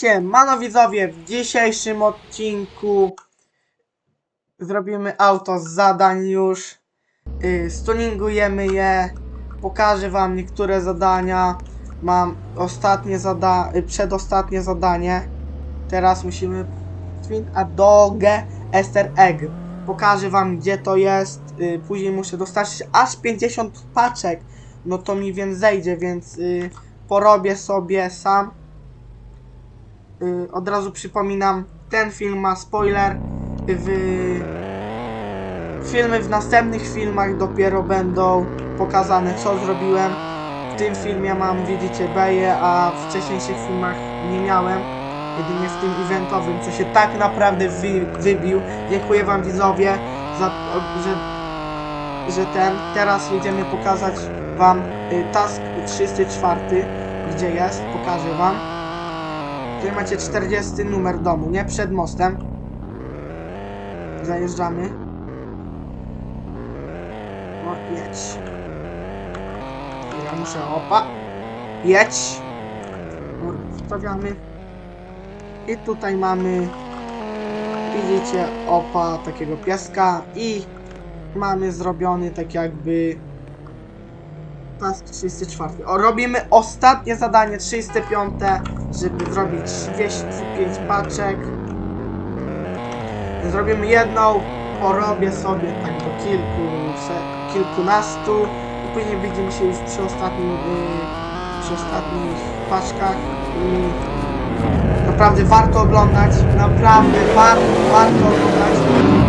Siemano widzowie, w dzisiejszym odcinku zrobimy auto z zadań już, yy, stuningujemy je, pokażę wam niektóre zadania, mam ostatnie zada y, przedostatnie zadanie, teraz musimy twin a dogę Ester Egg, pokażę wam gdzie to jest, yy, później muszę dostarczyć aż 50 paczek, no to mi więc zejdzie, więc yy, porobię sobie sam od razu przypominam, ten film ma spoiler. W... Filmy w następnych filmach dopiero będą pokazane, co zrobiłem. W tym filmie mam, widzicie, beję, a w wcześniejszych filmach nie miałem. Jedynie w tym eventowym, co się tak naprawdę wy, wybił. Dziękuję Wam widzowie, za, że, że ten. Teraz jedziemy pokazać Wam y, task 34, gdzie jest, pokażę Wam. Tutaj macie 40 numer domu, nie? Przed mostem. Zajeżdżamy. O, jedź. Ja muszę, opa. Jedź. Wstawiamy. I tutaj mamy, widzicie, opa takiego pieska i mamy zrobiony tak jakby task 34. O, robimy ostatnie zadanie 35, żeby zrobić 35 paczek. Zrobimy jedną, porobię sobie tak do kilku, kilkunastu i później widzimy się już przy ostatnim, yy, przy ostatnich paczkach naprawdę warto oglądać, naprawdę warto, warto oglądać.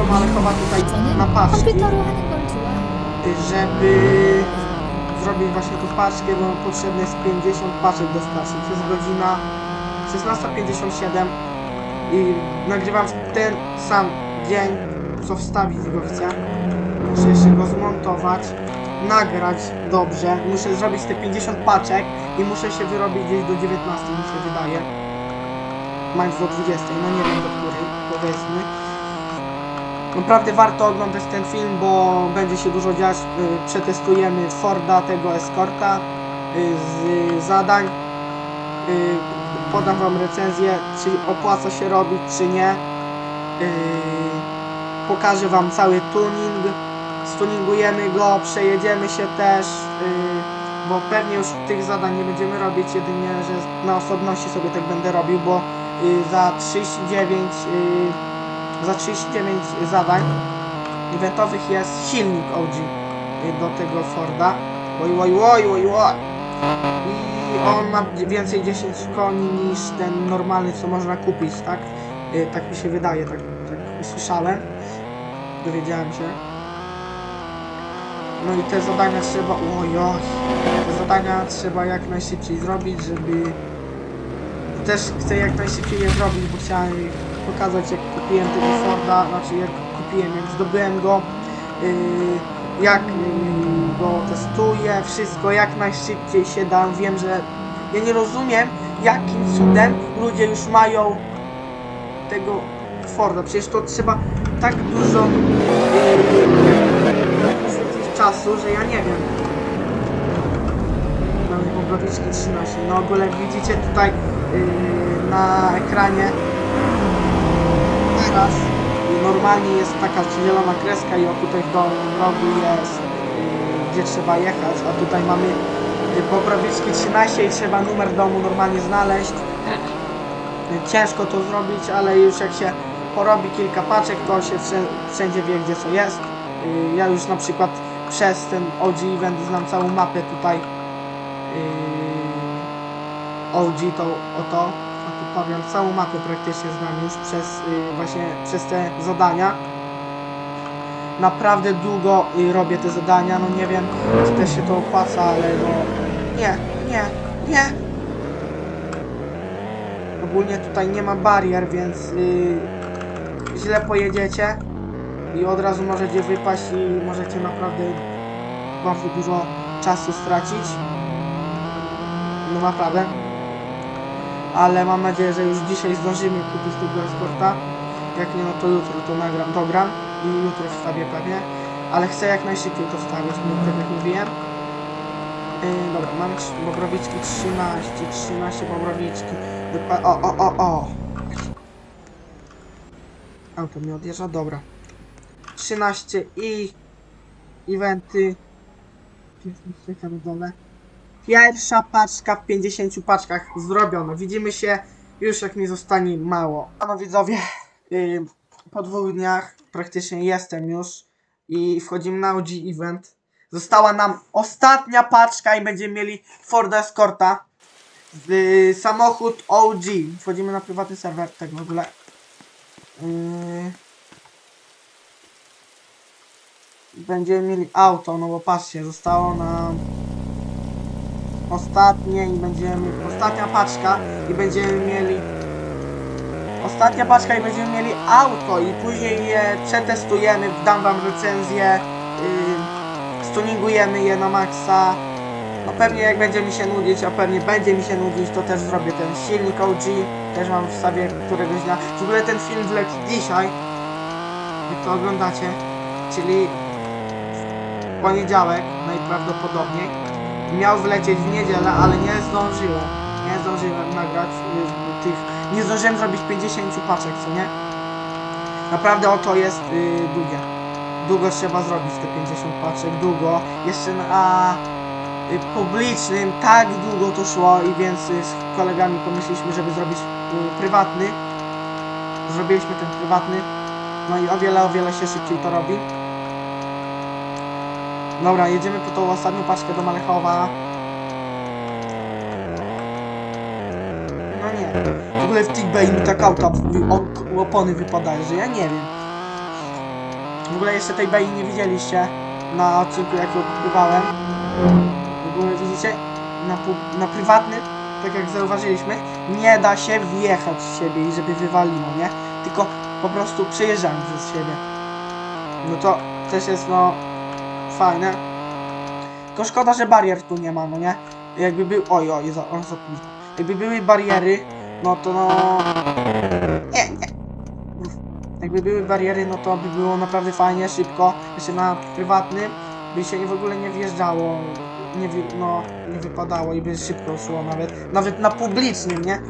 to no, Malchowa tutaj na żeby zrobić właśnie tą paczkę, bo potrzebne jest 50 paczek do stacji. To jest godzina 16.57 i nagrywam ten sam dzień, co wstawić go chcę. Muszę jeszcze go zmontować, nagrać dobrze. Muszę zrobić te 50 paczek i muszę się wyrobić gdzieś do 19, mi się wydaje. Mając do 20, no nie wiem do której, powiedzmy. Naprawdę warto oglądać ten film, bo będzie się dużo dziać. Y, Przetestujemy Forda, tego Escorta y, z zadań. Y, Podam Wam recenzję, czy opłaca się robić, czy nie. Pokażę Wam cały tuning. Stuningujemy go, przejedziemy się też, bo pewnie już tych zadań nie będziemy robić, jedynie, że na osobności sobie tak będę robił, bo za 39 y, za 39 zadań eventowych jest silnik OG do tego Forda. Oj, oj, oj, oj, oj. I on ma więcej 10 koni niż ten normalny, co można kupić, tak? Y, Tak mi się wydaje, tak, tak usłyszałem. Dowiedziałem się. No i te zadania trzeba, oj, oj, te zadania trzeba jak najszybciej zrobić, żeby też chcę jak najszybciej je zrobić, bo chciałem pokazać jak kupiłem tego Forda, znaczy jak kupiłem, jak zdobyłem go, yy, jak yy, go testuję, wszystko jak najszybciej się da. Wiem, że ja nie rozumiem jakim cudem ludzie już mają tego Forda. Przecież to trzeba tak dużo yy, czasu, że ja nie wiem. Mamy Bobrowiczki 13. No ogóle widzicie tutaj yy, na ekranie normalnie jest taka zielona kreska i o tutaj dolnym rogu jest yy, gdzie trzeba jechać, a tutaj mamy yy, Bobrowiczki 13 i trzeba numer domu normalnie znaleźć. Yy, Ciężko to zrobić, ale już jak się porobi kilka paczek, to się wszę- wszędzie wie gdzie co jest. Ja już na przykład przez ten OG event znam całą mapę tutaj OG to oto, powiem całą mapę praktycznie znam już przez yy, właśnie przez te zadania. Naprawdę długo yy, robię te zadania, no nie wiem czy też się to opłaca, ale no nie, nie, nie. Ogólnie tutaj nie ma barier, więc yy, źle pojedziecie i od razu możecie wypaść i możecie naprawdę bardzo dużo czasu stracić. No naprawdę. Ale mam nadzieję, że już dzisiaj zdążymy kupić tego eskorta. Jak nie, no to jutro to nagram, dogram. i jutro wstawię pewnie, ale chcę jak najszybciej to wstawić, bo tak jak mówiłem. Yy, dobra, mam bobrowiczki 13, 13 bobrowiczki. Dokła- o, o, o, o! Auto mi odjeżdża, dobra. 13 i eventy. Na dole. Pierwsza paczka w 50 paczkach zrobiona. Widzimy się już jak mi zostanie mało. No widzowie, yy, po dwóch dniach praktycznie jestem już i wchodzimy na OG Event. Została nam ostatnia paczka i będziemy mieli Ford Escorta. Samochód OG. Wchodzimy na prywatny serwer, tak w ogóle. Yy, będziemy mieli auto, no bo patrzcie, zostało nam ostatnie i będziemy, ostatnia paczka i będziemy mieli ostatnia paczka i będziemy mieli auto i później je przetestujemy, dam wam recenzję, yy, stuningujemy je na maksa. No pewnie jak będzie mi się nudzić, a pewnie będzie mi się nudzić, to też zrobię ten silnik OG, też wam wstawię któregoś dnia. W ogóle ten film wleci dzisiaj, jak to oglądacie, czyli w poniedziałek najprawdopodobniej. Miał wlecieć w niedzielę, ale nie zdążyłem. Nie zdążyłem nagrać y, tych. Nie zdążyłem zrobić 50 paczek, co nie? Naprawdę oto jest y, długie. Długo trzeba zrobić te 50 paczek, długo. Jeszcze na y, publicznym tak długo to szło i więc y, z kolegami pomyśleliśmy, żeby zrobić prywatny. Zrobiliśmy ten prywatny. No i o wiele, o wiele się szybciej to robi. Dobra, jedziemy po tą ostatnią paczkę do Malechowa. No nie. W ogóle w Tigbay mi tak auta ok- opony wypadają, że ja nie wiem. W ogóle jeszcze tej Bay nie widzieliście na odcinku jak go kupywałem. W ogóle widzicie? Na, na prywatny, tak jak zauważyliśmy, nie da się wjechać w siebie i żeby wywaliło, nie? Tylko po prostu przejeżdżamy przez siebie. No to też jest no fajne. Tylko szkoda, że barier tu nie ma, no nie? Jakby był... Oj, oj, za, on za późno. Jakby były bariery, no to no... Nie, nie. Uff. Jakby były bariery, no to by było naprawdę fajnie, szybko. Jeszcze na prywatnym by się w ogóle nie wjeżdżało. Nie, wy, no, nie wypadało i by szybko szło nawet. Nawet na publicznym, nie?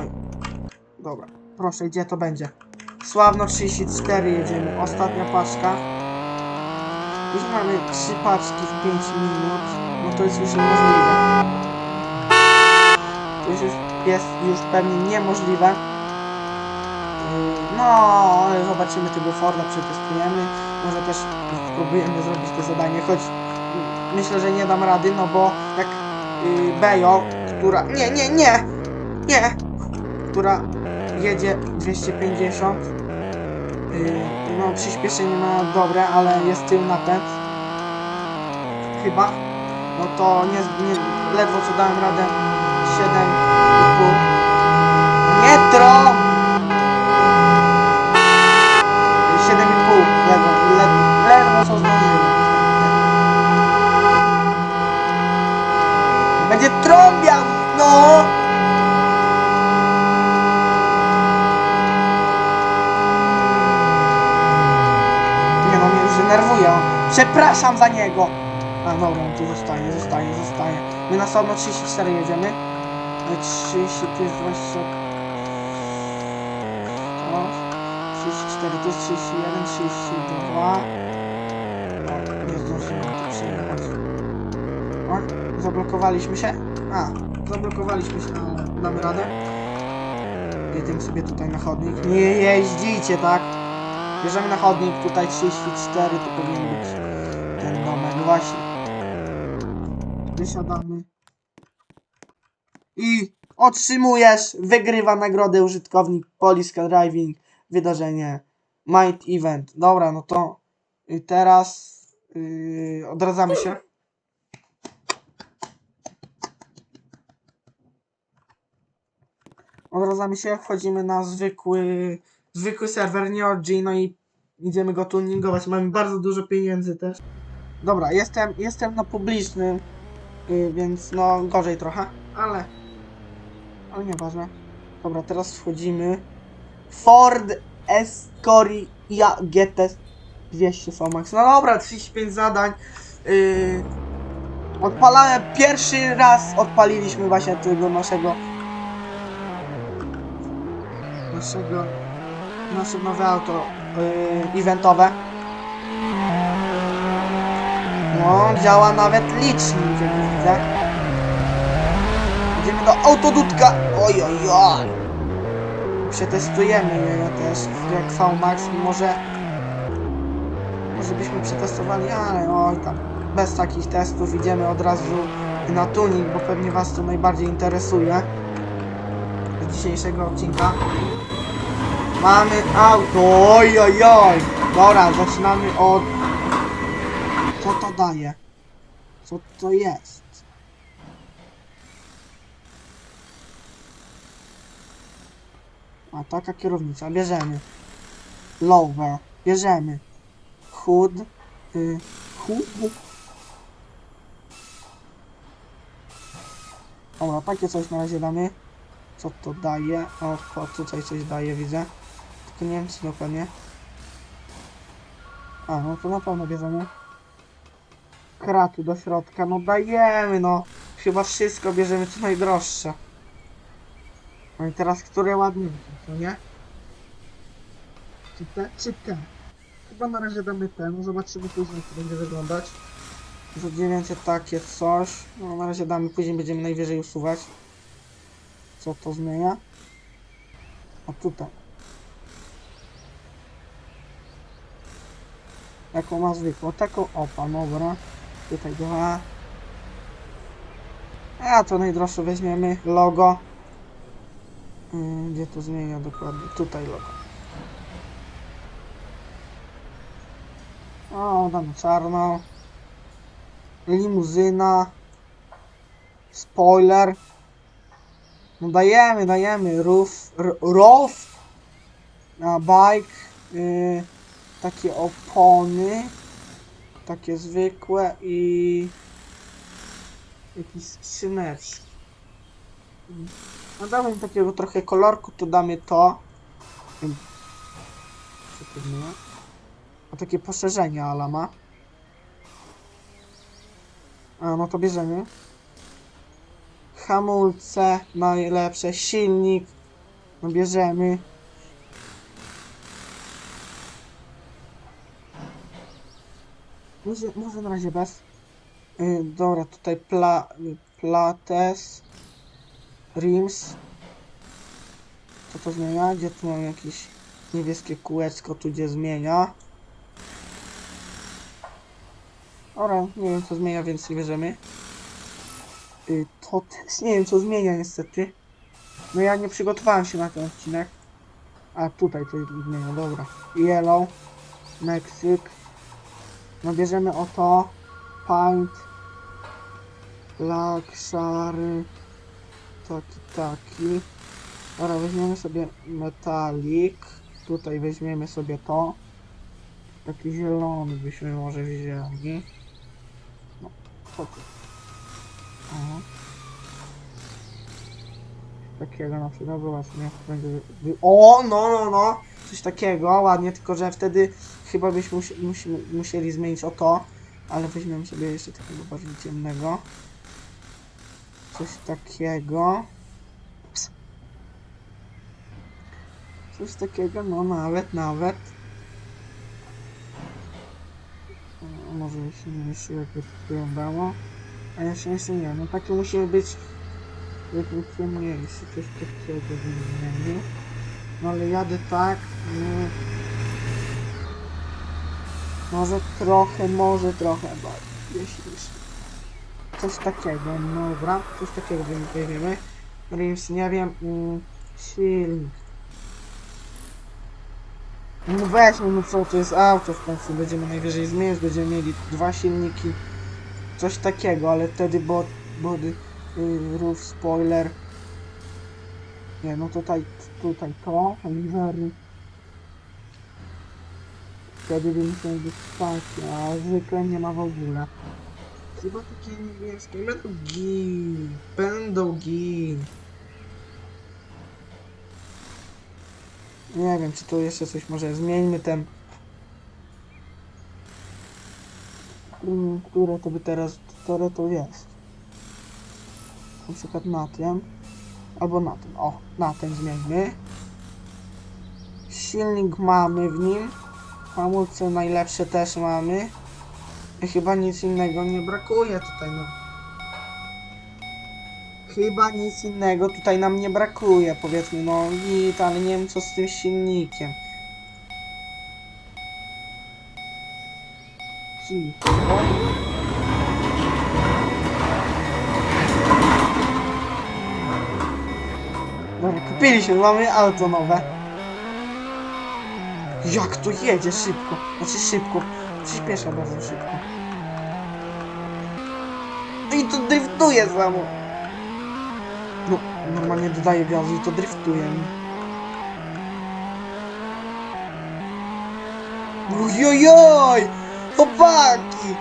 Oj. Dobra, proszę, gdzie to będzie? Sławno 34 jedziemy. Ostatnia paczka. Już mamy trzy paczki w 5 minut. No to jest już niemożliwe. To już jest, już pewnie niemożliwe. No, ale zobaczymy tego Forda, przetestujemy. Może też spróbujemy zrobić to zadanie, choć myślę, że nie dam rady, no bo jak yy, Bejo, która... Nie, nie, nie! Nie! Która jedzie 250 Yy, no przyspieszenie ma dobre, ale jest tył napęd. Chyba. No to nie, nie ledwo co dałem radę 7,5. Nie trom! 7,5 ledwo, ledwo, ledwo co zdążyłem. Będzie trąbiał! No! Przepraszam za niego! A dobra, tu zostaje, zostaje, zostaje. My na samo 34 jedziemy. E, 30, tu jest 20... To... 34, to jest 31, 32... O, nie zdążymy tu przyjechać. O, zablokowaliśmy się? A, zablokowaliśmy się, ale damy radę. Jedziemy sobie tutaj na chodnik. Nie jeździcie, tak? Bierzemy na chodnik, tutaj 34, to powinien być właśnie. Wysiadamy. I otrzymujesz, wygrywa nagrodę użytkownik Poliska Driving, wydarzenie Might Event. Dobra, no to y, teraz yy, odradzamy się. Odradzamy się, wchodzimy na zwykły zwykły serwer, nie OG, no i idziemy go tuningować. Mamy bardzo dużo pieniędzy też. Dobra, jestem, jestem na publicznym, yy, więc no gorzej trochę, ale, ale nieważne. Dobra, teraz wchodzimy. Ford Escoria GT 200 Somax. No dobra, 35 zadań. Yy, odpalałem pierwszy raz, odpaliliśmy właśnie tego naszego naszego nasze nowe auto yy, eventowe. No, działa nawet licznik, jak widzę. Idziemy do autodudka. Oj, oj, oj. Przetestujemy je też, jak VMAX, może może byśmy przetestowali, ale oj tam, bez takich testów idziemy od razu na tuning, bo pewnie Was to najbardziej interesuje z dzisiejszego odcinka. Mamy auto, oj, oj, oj. Dobra, zaczynamy od... Daje? Co to jest? A taka kierownica, bierzemy. Lower, bierzemy. Hood, y, hood. Dobra, takie coś na razie damy. Co to daje? O, tutaj coś daje, widzę. Tylko nie wiem co dokładnie. A, no to na pewno bierzemy. Kraty do środka, no dajemy, no. Chyba wszystko bierzemy, co najdroższe. No i teraz, które ładniejsze, co nie? Czy te, czy te? Chyba na razie damy te, no zobaczymy później, jak to będzie wyglądać. 900 takie coś. No na razie damy, później będziemy najwyżej usuwać. Co to zmienia? A tutaj. Jaką ma zwykłą? Taką opa, dobra. Tutaj dwa. A to najdroższe weźmiemy. Logo. Yy, Gdzie to zmienia dokładnie? Tutaj logo. O, damy czarną. Limuzyna. Spoiler. No dajemy, dajemy. Roof. Roof. Na bike. Yy, takie opony. Takie zwykłe i... Jakieś skrzyneczki. No takiego trochę kolorku, to damy to. Co to zmienia? A takie poszerzenie ala ma. A, no to bierzemy. Hamulce najlepsze, silnik. No bierzemy. Może, może na razie bez. Yy, dobra, tutaj pla, plates. Rims. Co to zmienia? Gdzie tu mam jakieś niebieskie kółeczko, tu gdzie zmienia. Dobra, nie wiem co zmienia, więc nie bierzemy. Y, to też nie wiem co zmienia niestety. No ja nie przygotowałem się na ten odcinek. A tutaj coś zmienia, dobra. Yellow. Meksyk. No bierzemy oto. Paint. Black, szary. Taki, taki. Dobra, weźmiemy sobie metalik. Tutaj weźmiemy sobie to. Taki zielony byśmy może wzięli. No, co tu? O. Takiego na przykład, zobaczmy jak będzie... O, no, no, no! Coś takiego, ładnie, tylko że wtedy chyba byśmy musi, musieli zmienić o. Ale weźmiemy sobie jeszcze takiego bardziej ciemnego. Coś takiego. Ps. Coś takiego, no nawet, nawet. Może się nie myśli, jak wyglądało. A jeszcze jeszcze nie, no takie musimy być jakby ciemniejszy, coś takiego zmienienie. No ale jadę tak, no, może trochę, może trochę bardziej, jeśli. Coś takiego, no dobra, coś takiego weźmiemy. Rims, nie wiem, mm, silnik. No weźmy, no co, to jest auto w końcu, będziemy najwyżej zmieniać, będziemy mieli dwa silniki. Coś takiego, ale wtedy bod, body, y, roof, spoiler. Nie, no tutaj, tutaj to, livery. Wtedy by musiały być takie, a zwykle nie ma w ogóle. Chyba takie niebieskie, będą gin, będą gin. Nie wiem, czy tu jeszcze coś może zmieńmy ten które to by teraz, które to jest. Na przykład na tym. Albo na tym. O, na ten zmieńmy. Silnik mamy w nim. Hamulce najlepsze też mamy. Chyba nic innego nie brakuje tutaj, no. Chyba nic innego tutaj nam nie brakuje, powiedzmy, no git, ale nie wiem co z tym silnikiem. Dobra, kupiliśmy, mamy auto nowe. Jak to jedzie szybko? Znaczy szybko. Przyspiesza bardzo szybko. I to driftuje samo. No, normalnie dodaję gazu i to driftuje. Ojojoj! Chłopaki!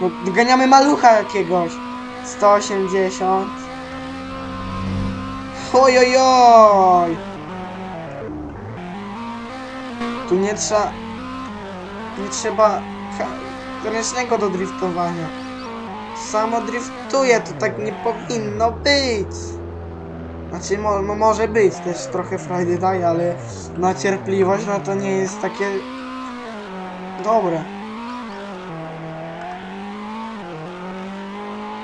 No, doganiamy malucha jakiegoś. 180. Ojojoj! Tu nie trzeba... Nie trzeba ręcznego do driftowania. Samo driftuje, to tak nie powinno być. Znaczy, mo może być, też trochę frajdy daje, ale na cierpliwość, no to nie jest takie... Dobre.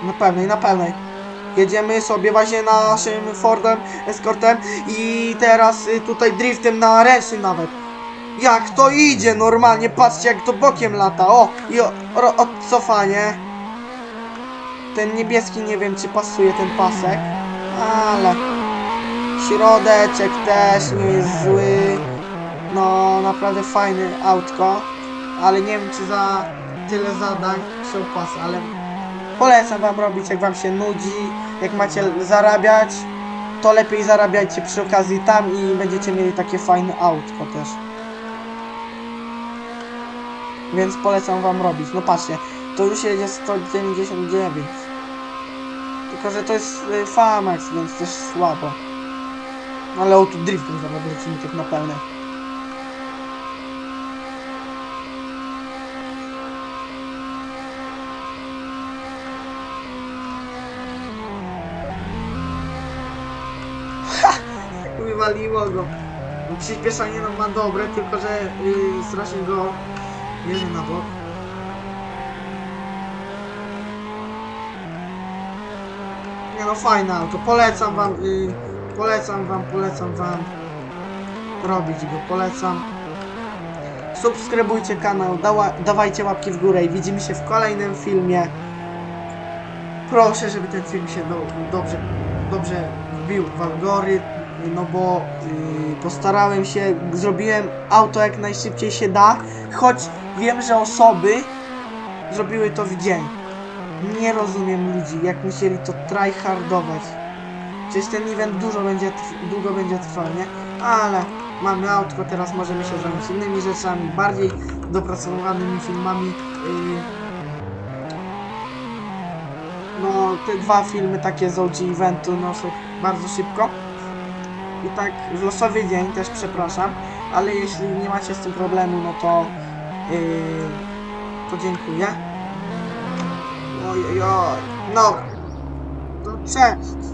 Na pewnej, na pewnej. Jedziemy sobie właśnie naszym Fordem Escortem i teraz y, tutaj driftem na ręcznym nawet. Jak to idzie normalnie, patrzcie jak to bokiem lata. O, i o, ro, odcofanie. Ten niebieski nie wiem czy pasuje ten pasek, ale środeczek też nie jest zły. No naprawdę fajny autko, ale nie wiem czy za tyle zadań się opłaca, ale polecam wam robić jak wam się nudzi, jak macie zarabiać, to lepiej zarabiajcie przy okazji tam i będziecie mieli takie fajne autko też. Więc polecam wam robić. No patrzcie, to już jedzie 199. Tylko, że to jest y, Famax, więc też słabo. Ale o tu driftem zaraz wrócimy tak na pełne. Wywaliło go. Przyspieszanie no ma dobre, tylko że y, strasznie go bierze na bok. Nie no fajne auto, polecam wam, y, polecam wam, polecam wam robić go, polecam. Subskrybujcie kanał, dawajcie łapki w górę i widzimy się w kolejnym filmie. Proszę, żeby ten film się do, dobrze, dobrze wbił w algorytm, no bo y, postarałem się, zrobiłem auto jak najszybciej się da, choć wiem, że osoby zrobiły to w dzień. Nie rozumiem ludzi, jak musieli to tryhardować. Przecież ten event dużo będzie, długo będzie trwał, nie? Ale mamy autko, teraz możemy się zająć innymi rzeczami, bardziej dopracowanymi filmami. Yy, no, te dwa filmy takie z OG eventu noszę bardzo szybko. I tak w losowy dzień też przepraszam, ale jeśli nie macie z tym problemu, no to yy, to dziękuję. Oj, oj, oj. No. To cześć.